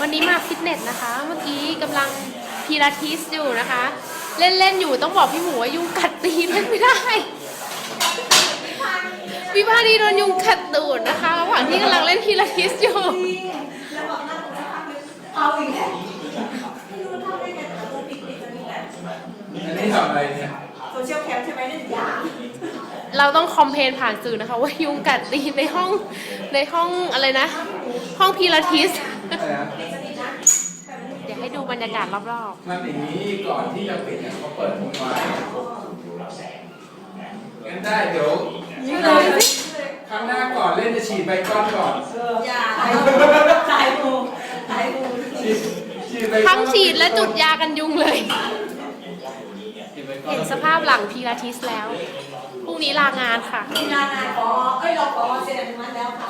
วันนี้มาฟิตเนสนะคะ เมื่อกี้กำลังพีลาทิสอยู่นะคะ เล่น ๆ อยู่ต้องบอกพี่หมูว่ายุงกัดตีนเล่นไม่ได้พี่พาดีโดนยุงกัดตูดนะคะระหว่างที่กำลังเล่นพีลาทิสอยู่เอาอีกแล้วไม่รู้ทำได้ไงแต่ตัวปิดปิดตัวนี้แหละอันนี้ทำอะไรเนี่ยโซเชียลแคมใช่ไหมเนี่ยยา เราต้องคอมเพลนผ่านสื่อนะคะ ว่ายุงกัดตีนในห้องในห้องอะไรนะ ห้องพีลาทิสอะไรนะเดี๋ยวให้ดูบรรยากาศรอบมันอย่างนี้ก่อนที่จะปิดเนี่ยเขาเปิดผมไว้งั้นได้เดี๋ยวนี่เลยครั้งหน้าก่อนเล่นจะฉีดใบก้อนก่อนยาตายตายมูตายมูฉีดฉีดใบๆก้อนทั้งฉีดและจุดยากันยุงเลยฉีดใบก้อนเห็นสภาพหลังพีลาทิสแล้ว พรุ่งนี้ลางานค่ะงานงานขอเอ้ยเราขอเซ็นอนุมัติแล้วค่ะ